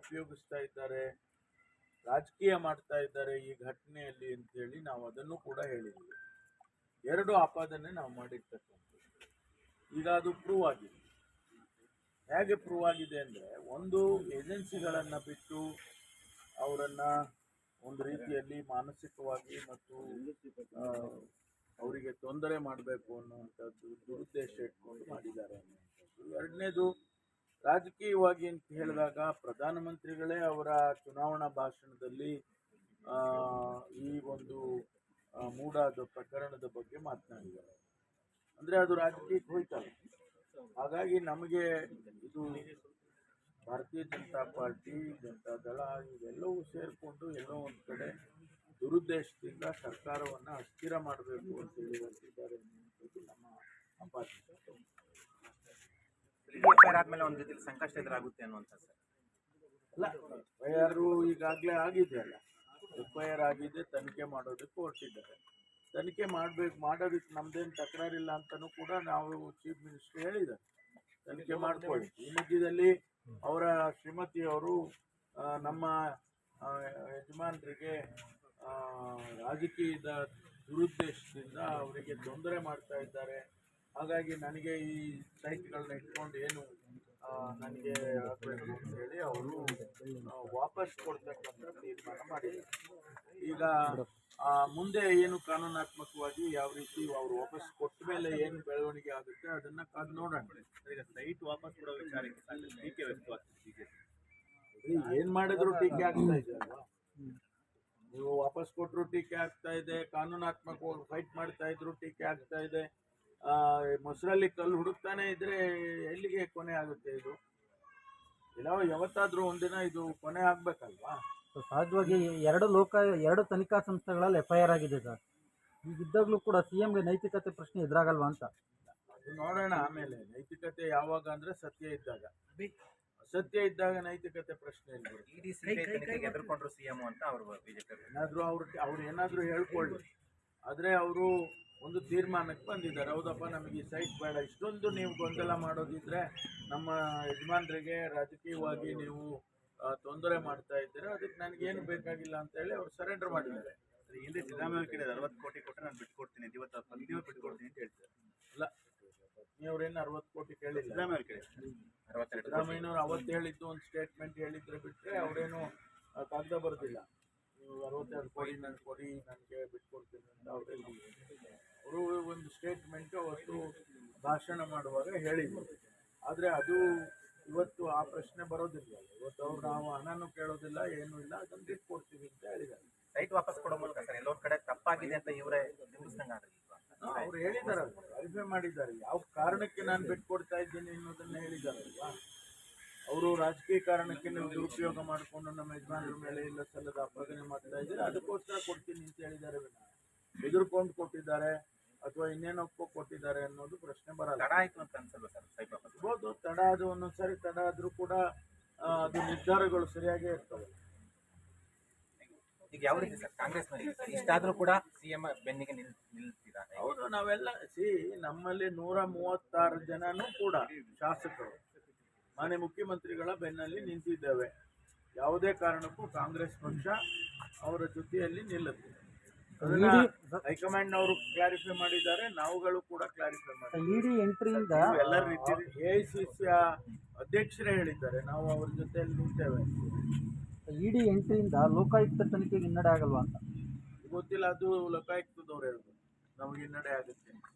ಉಪಯೋಗಿಸ್ತಾ ಇದ್ದಾರೆ, ರಾಜಕೀಯ ಮಾಡ್ತಾ ಇದ್ದಾರೆ ಈ ಘಟನೆಯಲ್ಲಿ ಅಂತ ಹೇಳಿ ನಾವು ಅದನ್ನು ಕೂಡ ಹೇಳಿದ್ದೀವಿ. ಎರಡು ಆಪಾದನೆ ನಾವು ಮಾಡಿರ್ತಕ್ಕಂಥದ್ದು. ಈಗ ಅದು ಪ್ರೂವ್ ಆಗಿದೆ. ಹೇಗೆ ಪ್ರೂವ್ ಆಗಿದೆ ಅಂದರೆ ಒಂದು ಏಜೆನ್ಸಿಗಳನ್ನು ಬಿಟ್ಟು ಅವರನ್ನು ಒಂದು ರೀತಿಯಲ್ಲಿ ಮಾನಸಿಕವಾಗಿ ಮತ್ತು ಅವರಿಗೆ ತೊಂದರೆ ಮಾಡಬೇಕು ಅನ್ನುವಂಥದ್ದು ದುರುದ್ದೇಶ ಇಟ್ಕೊಂಡು ಮಾಡಿದ್ದಾರೆ ಅನ್ನುವಂಥದ್ದು. ಎರಡನೇದು ರಾಜಕೀಯವಾಗಿ ಅಂತ ಹೇಳಿದಾಗ ಪ್ರಧಾನಮಂತ್ರಿಗಳೇ ಅವರ ಚುನಾವಣಾ ಭಾಷಣದಲ್ಲಿ ಈ ಒಂದು ಮೂಡಾದ ಪ್ರಕರಣದ ಬಗ್ಗೆ ಮಾತನಾಡಿದ್ದಾರೆ. ಅಂದರೆ ಅದು ರಾಜಕೀಯಕ್ಕೆ ಹೋಯ್ತಲ್ಲ. ಹಾಗಾಗಿ ನಮಗೆ ಇದು ಭಾರತೀಯ ಜನತಾ ಪಾರ್ಟಿ, ಜನತಾ ದಳ, ಇವೆಲ್ಲವೂ ಸೇರಿಕೊಂಡು ಎಲ್ಲೋ ಒಂದು ಕಡೆ ದುರುದ್ದೇಶದಿಂದ ಸರ್ಕಾರವನ್ನು ಅಸ್ಥಿರ ಮಾಡಬೇಕು ಅಂತ ಹೇಳಿ ನಮ್ಮ ಅಪಾರ್ಥ ಆದ್ಮೇಲೆ ಒಂದು ರೀತಿಯಲ್ಲಿ ಸಂಕಷ್ಟ ಎದುರಾಗುತ್ತೆ ಅನ್ನುವಂತ ಸರ್. ಅಲ್ಲ ಎಫ್ ಐ ಆರ್ ಈಗಾಗಲೇ ಆಗಿದೆ ಅಲ್ಲ. ಎಫ್ ಐ ಆರ್ ಆಗಿದೆ, ತನಿಖೆ ಮಾಡೋದಕ್ಕೆ ಹೊರಟಿದ್ದಾರೆ. ತನಿಖೆ ಮಾಡಬೇಕು ಮಾಡೋದಕ್ಕೆ ನಮ್ದೇನು ತಕರಾರಿಲ್ಲ ಅಂತಲೂ ಕೂಡ ನಾವು ಚೀಫ್ ಮಿನಿಸ್ಟರ್ ಹೇಳಿದ್ದಾರೆ. ತನಿಖೆ ಮಾಡ್ಕೊಳ್ಳಿ. ಈ ಮಧ್ಯದಲ್ಲಿ ಅವರ ಶ್ರೀಮತಿಯವರು ಅವರು ನಮ್ಮ ಯಜಮಾನರಿಗೆ ರಾಜಕೀಯದ ದುರುದ್ದೇಶದಿಂದ ಅವರಿಗೆ ತೊಂದರೆ ಮಾಡ್ತಾ ಇದ್ದಾರೆ. ಹಾಗಾಗಿ ನನಗೆ ಈ ಸೈಟ್ಗಳನ್ನ ಇಟ್ಕೊಂಡು ಏನು ನನಗೆ ಆಗಬೇಕು ಅಂತ ಹೇಳಿ ಅವರು ವಾಪಸ್ ಕೊಡ್ತಕ್ಕಂಥ ತೀರ್ಮಾನ ಮಾಡಿ ಈಗ ಮುಂದೆ ಏನು ಕಾನೂನಾತ್ಮಕವಾಗಿ ಯಾವ ರೀತಿ ಅವರು ವಾಪಸ್ ಕೊಟ್ಟ ಮೇಲೆ ಏನು ಬೆಳವಣಿಗೆ ಆಗುತ್ತೆ ಅದನ್ನ ಕಾದು ನೋಡೋಣ. ಈಗ ಸೈಟ್ ವಾಪಸ್ ಕೊಡೋ ವಿಚಾರಕ್ಕೆ ಟೀಕೆ ಏನು ಮಾಡಿದ್ರು ಟೀಕೆ ಆಗ್ತಾ ಇದೆ ನೀವು ವಾಪಸ್ ಕೊಟ್ಟರು ಟೀಕೆ ಆಗ್ತಾ ಇದೆ, ಕಾನೂನಾತ್ಮಕವಾಗಿ ಫೈಟ್ ಮಾಡ್ತಾ ಇದ್ರು ಟೀಕೆ ಆಗ್ತಾ ಇದೆ. ಮೊಸರಲ್ಲಿ ಕಲ್ಲು ಹುಡುಕ್ತಾನೆ ಇದ್ರೆ ಎಲ್ಲಿಗೆ ಕೊನೆ ಆಗುತ್ತೆ ಇದು? ಇಲ್ಲ ಯಾವತ್ತಾದ್ರೂ ಒಂದಿನ ಇದು ಕೊನೆ ಆಗ್ಬೇಕಲ್ವಾ? ಸೊ ಸಹಜವಾಗಿ ಎರಡು ಲೋಕ ಎರಡು ತನಿಖಾ ಸಂಸ್ಥೆಗಳಲ್ಲಿ ಎಫ್ ಐ ಆರ್ ಆಗಿದೆ ಸರ್. ಈಗಿದ್ದಾಗಲೂ ಕೂಡ ಸಿ ಎಂಗೆ ನೈತಿಕತೆ ಪ್ರಶ್ನೆ ಎದುರಾಗಲ್ವಾ ಅಂತ. ಅದು ನೋಡೋಣ ಆಮೇಲೆ. ನೈತಿಕತೆ ಯಾವಾಗ ಅಂದ್ರೆ ಸತ್ಯ ಇದ್ದಾಗ. ಸತ್ಯ ಇದ್ದಾಗ ನೈತಿಕತೆ ಪ್ರಶ್ನೆ ಇಲ್ಲ. ಇಡಿ ಎದುರ್ಕೊಂಡ್ರು ಸಿಎಂ ಅಂತ ಅವರು ಬಿಜೆಪಿ ಏನಾದರೂ ಅವ್ರು ಅವ್ರು ಏನಾದರೂ ಹೇಳ್ಕೊಳ್ಳಿ. ಆದ್ರೆ ಅವರು ಒಂದು ತೀರ್ಮಾನಕ್ಕೆ ಬಂದಿದ್ದಾರೆ. ಹೌದಪ್ಪ ನಮಗೆ ಈ ಸೈಟ್ ಬೇಡ. ಇಷ್ಟೊಂದು ನೀವು ಗೊಂದಲ ಮಾಡೋದಿದ್ರೆ ನಮ್ಮ ಯಜಮಾನರಿಗೆ ರಾಜಕೀಯವಾಗಿ ನೀವು ತೊಂದರೆ ಮಾಡ್ತಾ ಇದ್ದೀರ? ಅದಕ್ಕೆ ನನಗೇನು ಬೇಕಾಗಿಲ್ಲ ಅಂತ ಹೇಳಿ ಅವ್ರು ಸರೆಂಡರ್ ಮಾಡಿದ್ದಾರೆ. ಹಿಂದೆ ಸಿದ್ದರಾಮಯ್ಯ ಕಡೆ ಅರವತ್ತು ಕೋಟಿ ಕೊಟ್ಟರೆ ನಾನು ಬಿಟ್ಕೊಡ್ತೀನಿ. ಇವತ್ತು ಪತ್ನಿಯವ್ರು ಬಿಟ್ಕೊಡ್ತೀನಿ ಅಂತ ಹೇಳ್ತಾರೆ. ಇಲ್ಲ ನೀವ್ರೇನು ಅರವತ್ತು ಕೋಟಿ ಕೇಳಿಲ್ಲ? ಸಿದ್ದರಾಮಯ್ಯ ಕೋಟಿ. ಸಿದ್ದರಾಮಯ್ಯನವ್ರು ಅವತ್ತು ಹೇಳಿದ್ದು ಒಂದು ಸ್ಟೇಟ್ಮೆಂಟ್ ಹೇಳಿದ್ರೆ ಬಿಟ್ಟರೆ ಅವರೇನು ಕಾಗದ ಬರೆದಿಲ್ಲ. ಅರವತ್ತೆರಡು ಕೋಟಿ ನನಗೆ ಕೊಡಿ ನನಗೆ ಬಿಟ್ಕೊಡ್ತೀನಿ ಅಂತ ಅವರೇನು ಅವರು ಒಂದು ಸ್ಟೇಟ್ಮೆಂಟ್ ಅವತ್ತು ಭಾಷಣ ಮಾಡುವಾಗ ಹೇಳಿದ್ರು. ಆದರೆ ಅದು ಇವತ್ತು ಆ ಪ್ರಶ್ನೆ ಬರೋದಿಲ್ಲ. ಇವತ್ತು ಅವ್ರು ನಾವು ಹಣನೂ ಕೇಳೋದಿಲ್ಲ ಏನೂ ಇಲ್ಲ ಅದನ್ನು ಬಿಟ್ಕೊಡ್ತೀವಿ ಅಂತ ಹೇಳಿದ್ದಾರೆ. ರೈಟ್ ವಾಪಸ್ ಕೊಡೋ ಮೂಲಕ ಸರ್ ಎಲ್ಲೊಂದ್ ಕಡೆ ತಪ್ಪಾಗಿದೆ ಅಂತ ಇವರೇ ಅವ್ರು ಹೇಳಿದ್ದಾರೆ ಕ್ಲಾರಿಫೈ ಮಾಡಿದ್ದಾರೆ. ಯಾವ ಕಾರಣಕ್ಕೆ ನಾನು ಬಿಟ್ಕೊಡ್ತಾ ಇದ್ದೀನಿ ಅನ್ನೋದನ್ನ ಹೇಳಿದಾರಲ್ವಾ ಅವರು ರಾಜಕೀಯ ಕಾರಣಕ್ಕೆ ನೀವು ದುರುಪಯೋಗ ಮಾಡಿಕೊಂಡು ನಮ್ಮ ಯಜಮಾನರ ಮೇಲೆ ಇಲ್ಲ ಸಲ್ಲದ ಅಪಾದನೆ ಮಾಡ್ತಾ ಇದ್ದೀರಿ? ಅದಕ್ಕೋಸ್ಕರ ಕೊಡ್ತೀನಿ ಅಂತ ಹೇಳಿದ್ದಾರೆ ಎದುರ್ಕೊಂಡು ಕೊಟ್ಟಿದ್ದಾರೆ ಅಥವಾ ಇನ್ನೇನು ಒಪ್ಪು ಕೊಟ್ಟಿದ್ದಾರೆ ಅನ್ನೋದು ಪ್ರಶ್ನೆ ಬರಲ್ಲ. ತಡ ಆಯ್ತು ಅಂತ ಅನ್ಸಲ್ಲ ಸರ್ ಹೌದು ತಡ ಅದು ಒಂದೊಂದ್ಸರಿ ತಡ ಆದರೂ ಕೂಡ ಅದು ನಿರ್ಧಾರಗಳು ಸರಿಯಾಗೇ ಇರ್ತವೆ. ಈಗ ಯಾವ ರೀತಿ ಸರ್ ಕಾಂಗ್ರೆಸ್ನಲ್ಲಿ ಇಷ್ಟಾದ್ರೂ ಕೂಡ ಸಿಎಂ ಬೆನ್ನಿಗೆ ನಿಲ್ ನಿಲ್ತಿದ್ದಾರೆ. ಹೌದು ನಾವೆಲ್ಲ ಸಿ ನಮ್ಮಲ್ಲಿ ನೂರ ಮೂವತ್ತಾರು ಜನನು ಕೂಡ ಶಾಸಕರು. ಮಾನ್ಯ ಮುಖ್ಯಮಂತ್ರಿಗಳ ಬೆನ್ನಲ್ಲಿ ನಿಂತಿದ್ದೇವೆ. ಯಾವುದೇ ಕಾರಣಕ್ಕೂ ಕಾಂಗ್ರೆಸ್ ಪಕ್ಷ ಅವರ ಜೊತೆಯಲ್ಲಿ ನಿಲ್ಲುತ್ತೆ. ಅದನ್ನ ಹೈಕಮಾಂಡ್ ಅವರು ಕ್ಲಾರಿಫೈ ಮಾಡಿದ್ದಾರೆ ನಾವುಗಳು ಕೂಡ ಕ್ಲಾರಿಫೈ ಮಾಡಿದ್ದೀವಿ. ಎಂಟ್ರಿಯಿಂದ ಎಲ್ಲ ರೀತಿ ಎ ಐ ಸಿ ಸಿಯ ಅಧ್ಯಕ್ಷರೇ ಹೇಳಿದ್ದಾರೆ ನಾವು ಅವ್ರ ಜೊತೆಯಲ್ಲಿ ನಿಂತೇವೆ. ಇಡಿ ಎಂಟ್ರಿಯಿಂದ ಲೋಕಾಯುಕ್ತ ತನಿಖೆಗೆ ಹಿನ್ನಡೆ ಆಗಲ್ವಾ ಅಂತ? ಗೊತ್ತಿಲ್ಲ ಅದು ಲೋಕಾಯುಕ್ತದವ್ರು ಹೇಳ್ಬೋದು ನಮಗೆ ಹಿನ್ನಡೆ ಆಗುತ್ತೆ ಅಂತ.